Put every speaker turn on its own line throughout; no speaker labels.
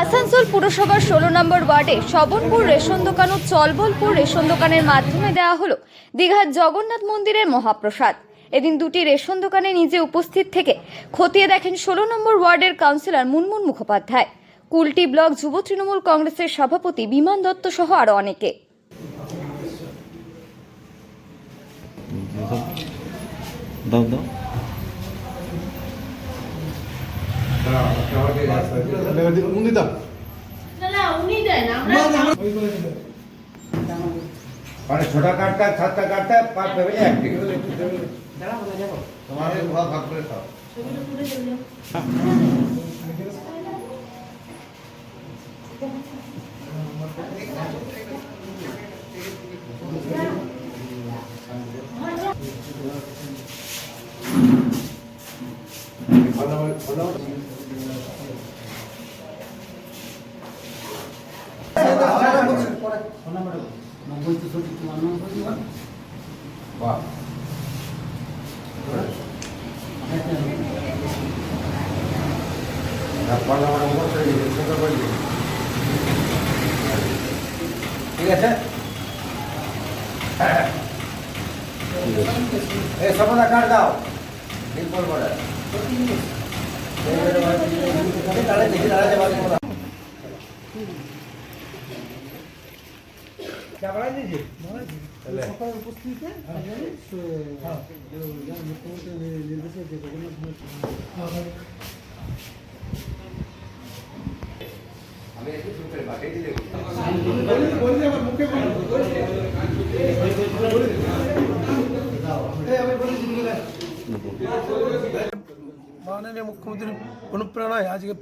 আসানসোল পুরসভার ষোলো নম্বর ওয়ার্ডে শবনপুর রেশন দোকান ও চলবলপুর রেশন দোকানের মাধ্যমে দেওয়া হলো দীঘার জগন্নাথ মন্দিরের মহাপ্রসাদ। এদিন দুটি রেশন দোকানে নিজে উপস্থিত থেকে খতিয়ে দেখেন ষোলো নম্বর ওয়ার্ডের কাউন্সিলর মুনমুন মুখোপাধ্যায়। কুলটি ব্লক যুব তৃণমূল কংগ্রেসের সভাপতি বিমান দত্ত সহ আরও অনেকে।
দাও দাও।
উনি দাও
মানে ছোটা কাটটা সাতটা কাটটা পাঁচ ফ্যামিলি এক তোমাদের ভাগ করে খাও বাহ পাল্লা মানে অবশ্যই সুন্দর করে দিন। ঠিক আছে এই সবটা কাট দাও বিলকুল বলে তাহলে দেখি দাঁড়াতে পারব
উপস্থিতিতে মুখ্যমন্ত্রী মাননীয় মুখ্যমন্ত্রীর অনুপ্রেরণায় আজকে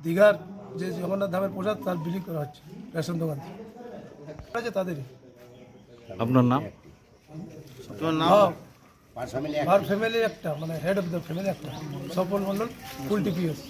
দীঘার যে জগন্নাথ ধামের প্রসাদ তার বিলি করা হচ্ছে রেশন দোকান তাদেরই
আপনার নাম?
হ্যাঁ,
পাঁচ ফ্যামিলি
আর ফ্যামিলি একটা মানে হেড অফ দ্য ফ্যামিলি একটা সফল মন্ডল ফুল টিপিএস।